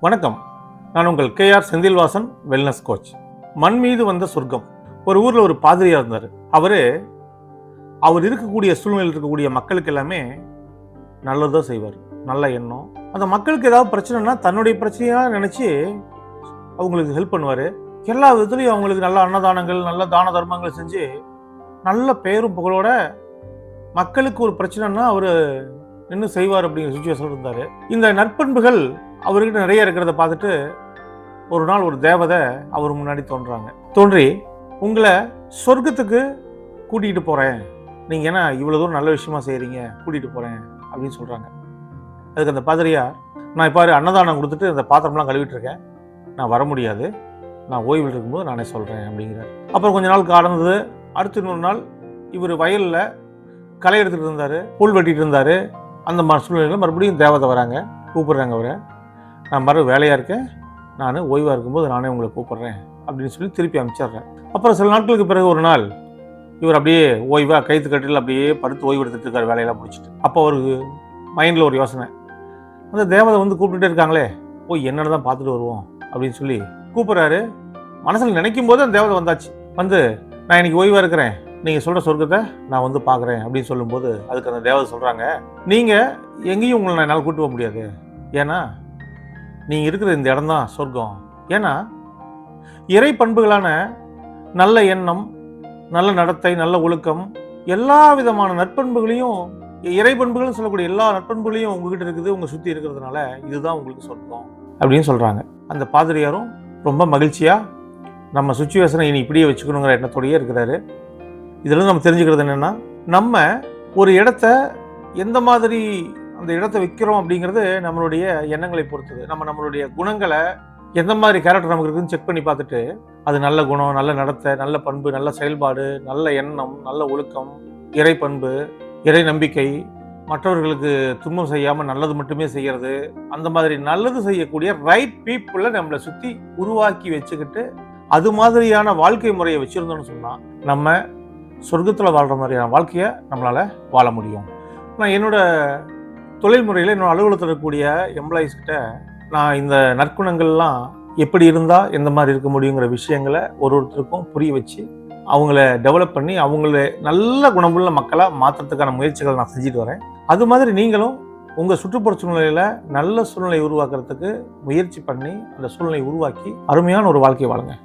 வணக்கம். நான் உங்கள் K R Senthilvasan wellness coach மண் மீது வந்த சொர்க்கம். ஒரு ஊரில் ஒரு பாதிரியாக இருந்தார். அவர் அவர் இருக்கக்கூடிய சூழ்நிலையில் இருக்கக்கூடிய மக்களுக்கு எல்லாமே நல்லதாக செய்வார். நல்ல எண்ணம். அந்த மக்களுக்கு ஏதாவது பிரச்சனைனா தன்னுடைய பிரச்சனையாக நினச்சி அவங்களுக்கு ஹெல்ப் பண்ணுவார். எல்லா விதத்துலையும் அவங்களுக்கு நல்ல அன்னதானங்கள் நல்ல தான தர்மங்கள் செஞ்சு நல்ல பெயரும் புகழோட மக்களுக்கு ஒரு பிரச்சனைனா அவர் நின்று செய்வார் அப்படிங்கிற சுச்சுவேஷன் இருந்தார். இந்த நற்பண்புகள் அவர்கிட்ட நிறைய இருக்கிறத பார்த்துட்டு ஒரு நாள் ஒரு தேவதை அவர் முன்னாடி தோன்றாங்க. தோன்றி உங்களை சொர்க்கத்துக்கு கூட்டிகிட்டு போகிறேன் நீங்கள் என்ன இவ்வளோ தூரம் நல்ல விஷயமா செய்கிறீங்க கூட்டிகிட்டு போகிறேன் அப்படின்னு சொல்கிறாங்க அதுக்கு அந்த பாதிரியார் நான் இப்போ அன்னதானம் கொடுத்துட்டு அந்த பாத்திரம்லாம் கழுவிட்டு இருக்கேன் நான் வர முடியாது. நான் ஓய்வில் இருக்கும்போது நானே சொல்கிறேன் அப்படிங்கிறார். அப்புறம் கொஞ்ச நாள் கடந்தது. அடுத்த இன்னொரு நாள் இவர் வயலில் களை எடுத்துகிட்டு இருந்தார் புல் வெட்டிகிட்டு இருந்தார். அந்த சூழ்நிலையில் மறுபடியும் தேவதை வராங்க. கூப்பிடுறாங்க அவரை. நான் மறு வேலையாக இருக்கேன். நான் ஓய்வாக இருக்கும்போது நானே உங்களை கூப்பிட்றேன் அப்படின்னு சொல்லி திருப்பி அனுப்பிச்சிடுறேன் அப்புறம் சில நாட்களுக்கு பிறகு ஒரு நாள் இவர் அப்படியே ஓய்வாக கைத்து கட்டில் அப்படியே படுத்து ஓய்வு எடுத்துகிட்டு இருக்கார் வேலையெல்லாம் முடிச்சுட்டு. அப்போ அவருக்கு மைண்டில் ஒரு யோசனை. அந்த தேவதை வந்து கூப்பிட்டுட்டே இருக்காங்களே போய் என்னன்னு தான் பார்த்துட்டு வருவோம் அப்படின்னு சொல்லி கூப்பிட்றாரு. மனசில் நினைக்கும் போது அந்த தேவதை வந்தாச்சு. வந்து நான் இன்னைக்கு ஓய்வாக இருக்கிறேன். நீங்கள் சொல்கிற சொர்க்கத்தை நான் வந்து பார்க்குறேன். அப்படின்னு சொல்லும்போது அதுக்கு அந்த தேவதை சொல்கிறாங்க நீங்கள் எங்கேயும் உங்களை நான் என்னால் கூட்டு போக முடியாது. ஏன்னா நீங்கள் இருக்கிற இந்த இடம் தான் சொர்க்கம். ஏன்னா இறை பண்புகளான நல்ல எண்ணம் நல்ல நடத்தை நல்ல ஒழுக்கம் எல்லா விதமான நற்பண்புகளையும் இறை பண்புகள்னு சொல்லக்கூடிய எல்லா நற்பண்புகளையும் உங்ககிட்ட இருக்குது உங்க சுற்றி இருக்கிறதுனால இதுதான் உங்களுக்கு சொர்க்கம் அப்படின்னு சொல்கிறாங்க அந்த பாதிரியாரும் ரொம்ப மகிழ்ச்சியாக நம்ம சுச்சுவேஷனை இனி இப்படியே வச்சுக்கணுங்கிற எண்ணத்தோடயே இருக்கிறாரு. இதில் நம்ம தெரிஞ்சுக்கிறது என்னென்னா நம்ம ஒரு இடத்த எந்த மாதிரி அந்த இடத்த விற்கிறோம் அப்படிங்கிறது நம்மளுடைய எண்ணங்களை பொறுத்தது. நம்ம நம்மளுடைய குணங்களை எந்த மாதிரி கேரக்டர் நமக்கு இருக்குன்னு செக் பண்ணி பார்த்துட்டு அது நல்ல குணம் நல்ல நடத்தை நல்ல பண்பு நல்ல செயல்பாடு நல்ல எண்ணம் நல்ல ஒழுக்கம் இறை பண்பு இறை நம்பிக்கை மற்றவர்களுக்கு துன்பம் செய்யாமல் நல்லது மட்டுமே செய்கிறது அந்த மாதிரி நல்லது செய்யக்கூடிய ரைட் பீப்புளை நம்மளை சுற்றி உருவாக்கி வச்சுக்கிட்டு அது மாதிரியான வாழ்க்கை முறையை வச்சுருந்தோம்னு சொன்னால் நம்ம சொர்க்கத்தில் வாழ்கிற மாதிரியான வாழ்க்கையை நம்மளால் வாழ முடியும். நான் என்னோட தொழில் முறையில் என்னோட அலுவலகத்தில் இருக்கக்கூடிய எம்ப்ளாயீஸ் கிட்ட நான் இந்த நற்குணங்கள்லாம் எப்படி இருந்தால் எந்த மாதிரி இருக்க முடியுங்கிற விஷயங்களை ஒரு ஒருத்தருக்கும் புரிய வச்சு அவங்கள டெவலப் பண்ணி அவங்கள நல்ல குணமுள்ள மக்களாக மாற்றுறதுக்கான முயற்சிகளை நான் செஞ்சுட்டு வரேன். அது மாதிரி நீங்களும் உங்கள் சுற்றுப்புற சூழ்நிலையில் நல்ல சூழ்நிலை உருவாக்குறதுக்கு முயற்சி பண்ணி அந்த சூழ்நிலை உருவாக்கி அருமையான ஒரு வாழ்க்கையை வாழுங்க.